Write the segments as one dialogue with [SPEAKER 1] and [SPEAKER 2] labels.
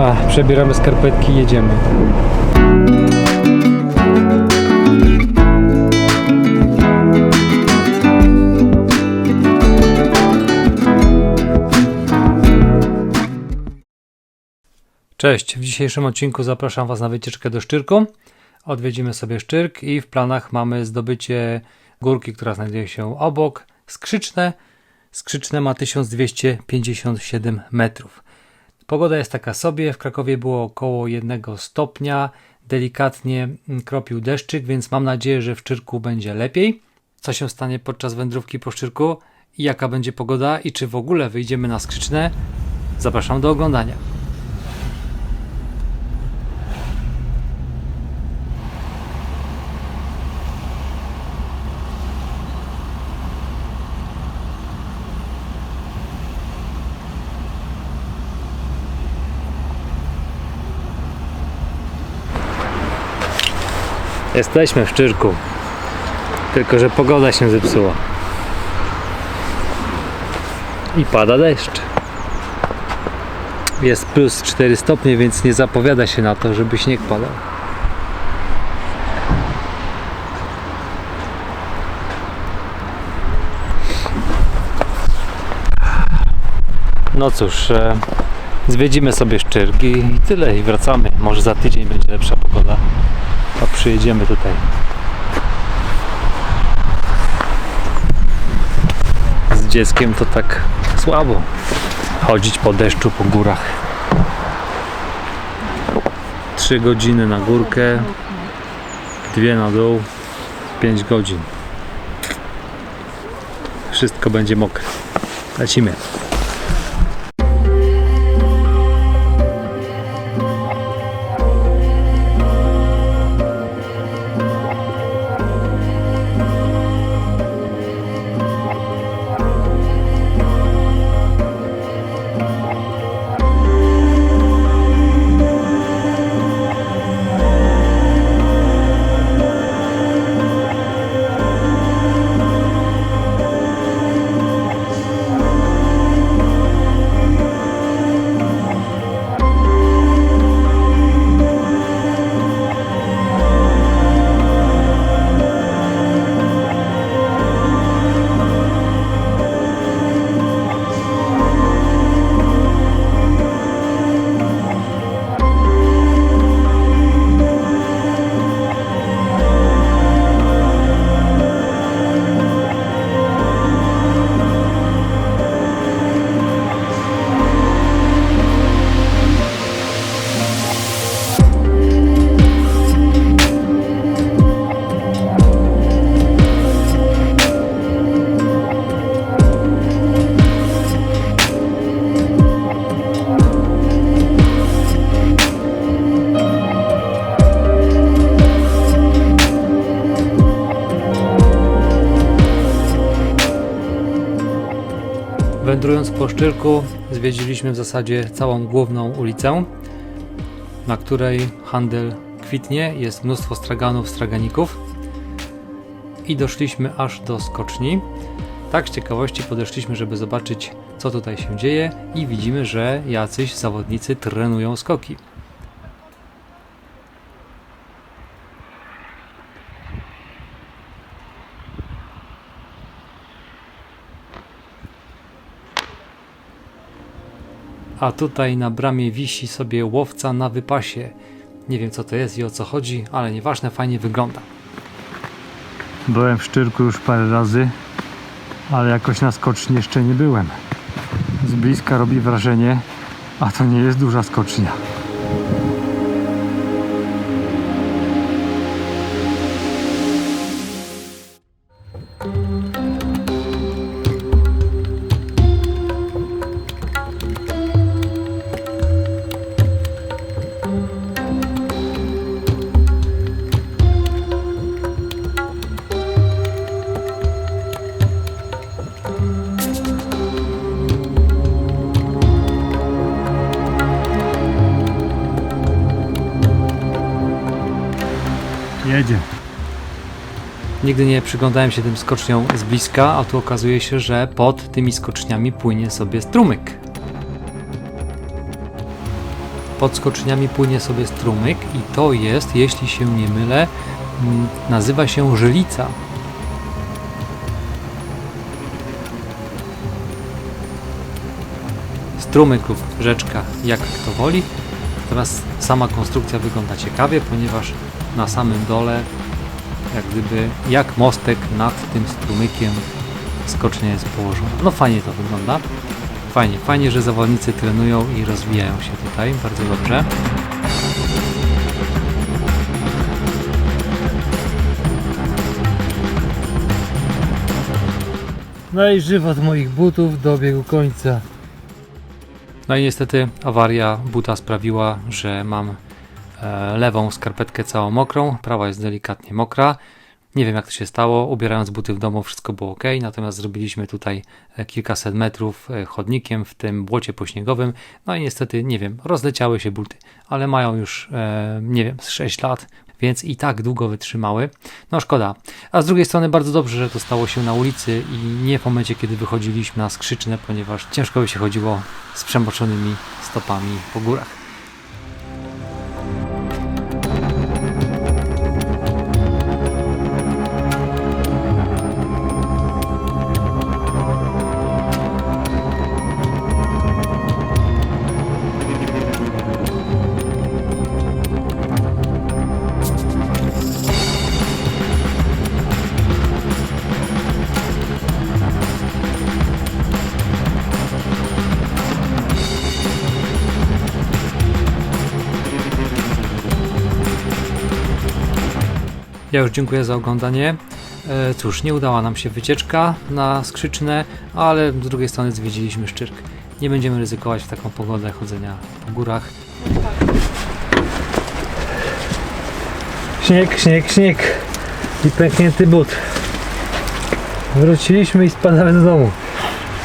[SPEAKER 1] A, przebieramy skarpetki i jedziemy. Cześć, w dzisiejszym odcinku zapraszam Was na wycieczkę do Szczyrku. Odwiedzimy sobie Szczyrk i w planach mamy zdobycie górki, która znajduje się obok, Skrzyczne. Skrzyczne ma 1257 metrów. Pogoda jest taka sobie, w Krakowie było około 1 stopnia, delikatnie kropił deszczyk, więc mam nadzieję, że w Szczyrku będzie lepiej. Co się stanie podczas wędrówki po Szczyrku? Jaka będzie pogoda? I czy w ogóle wyjdziemy na Skrzyczne, zapraszam do oglądania. Jesteśmy w Szczyrku. Tylko, że pogoda się zepsuła. I pada deszcz. Jest plus 4 stopnie, więc nie zapowiada się na to, żeby śnieg padał. No cóż, e, zwiedzimy sobie Szczyrk i i tyle i wracamy. Może za tydzień będzie lepsza pogoda a przyjedziemy tutaj. Z dzieckiem to tak słabo chodzić po deszczu po górach. Trzy godziny na górkę, dwie na dół, pięć godzin. Wszystko będzie mokre. Lecimy. Wędrując po Szczyrku, zwiedziliśmy w zasadzie całą główną ulicę, na której handel kwitnie, jest mnóstwo straganów, straganików i doszliśmy aż do skoczni. Tak z ciekawości podeszliśmy, żeby zobaczyć, co tutaj się dzieje i widzimy, że jacyś zawodnicy trenują skoki. A tutaj na bramie wisi sobie łowca na wypasie. Nie wiem co to jest i o co chodzi, ale nieważne, fajnie wygląda. Byłem w Szczyrku już parę razy, ale jakoś na skoczni jeszcze nie byłem. Z bliska robi wrażenie, a to nie jest duża skocznia. Nigdy nie przyglądałem się tym skoczniom z bliska, a tu okazuje się, że pod tymi skoczniami płynie sobie strumyk. pod skoczniami płynie sobie strumyk i to jest, jeśli się nie mylę, nazywa się Żylica. Strumyk lub rzeczka, jak kto woli. Natomiast sama konstrukcja wygląda ciekawie, ponieważ na samym dole, jak gdyby, jak mostek nad tym strumykiem skocznia jest położona. No fajnie to wygląda. Fajnie, fajnie, że zawodnicy trenują i rozwijają się tutaj, bardzo dobrze.
[SPEAKER 2] No i żywot moich butów dobiegł końca.
[SPEAKER 1] No i niestety awaria buta sprawiła, że mam lewą skarpetkę całą mokrą, prawa jest delikatnie mokra. Nie wiem jak to się stało, ubierając buty w domu wszystko było ok, natomiast zrobiliśmy tutaj e, kilkaset metrów e, chodnikiem w tym błocie pośniegowym. No i niestety, nie wiem, rozleciały się buty, ale mają już, e, nie wiem, z 6 lat, więc i tak długo wytrzymały. No szkoda. A z drugiej strony bardzo dobrze, że to stało się na ulicy i nie w momencie, kiedy wychodziliśmy na skrzyczne, ponieważ ciężko by się chodziło z przemoczonymi stopami po górach. Ja już dziękuję za oglądanie. E, cóż, nie udała nam się wycieczka na skrzyczne, ale z drugiej strony zwiedziliśmy Szczyrk. Nie będziemy ryzykować w taką pogodę chodzenia po górach.
[SPEAKER 2] Śnieg, śnieg, śnieg i pęknięty but. Wróciliśmy i spadamy do domu.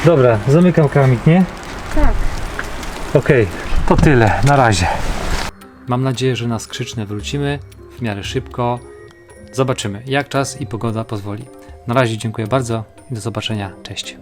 [SPEAKER 2] Dobra, zamykam kramik, nie?
[SPEAKER 3] Tak.
[SPEAKER 2] Okej, to tyle, na razie.
[SPEAKER 1] Mam nadzieję, że na skrzyczne wrócimy w miarę szybko. Zobaczymy, jak czas i pogoda pozwoli. Na razie dziękuję bardzo i do zobaczenia. Cześć.